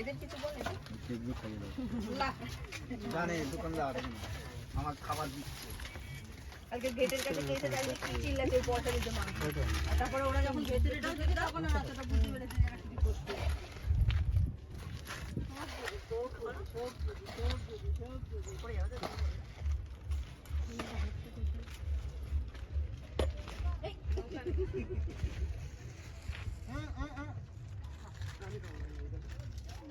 এদের কিছু বলে জানে দোকানদার আমার খাবার দিচ্ছে। কালকে গেটের কাছে কে এসে কি চিল্লাছে ওই পয়সা দিতে মানুষ আর তারপরে ওরা যখন ভেতরে ঢোকে তখন আর অতটা বুঝতে পেরেছে যে এরা কি করছে। এরাও কেউ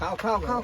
ข้าวข้าวข้าว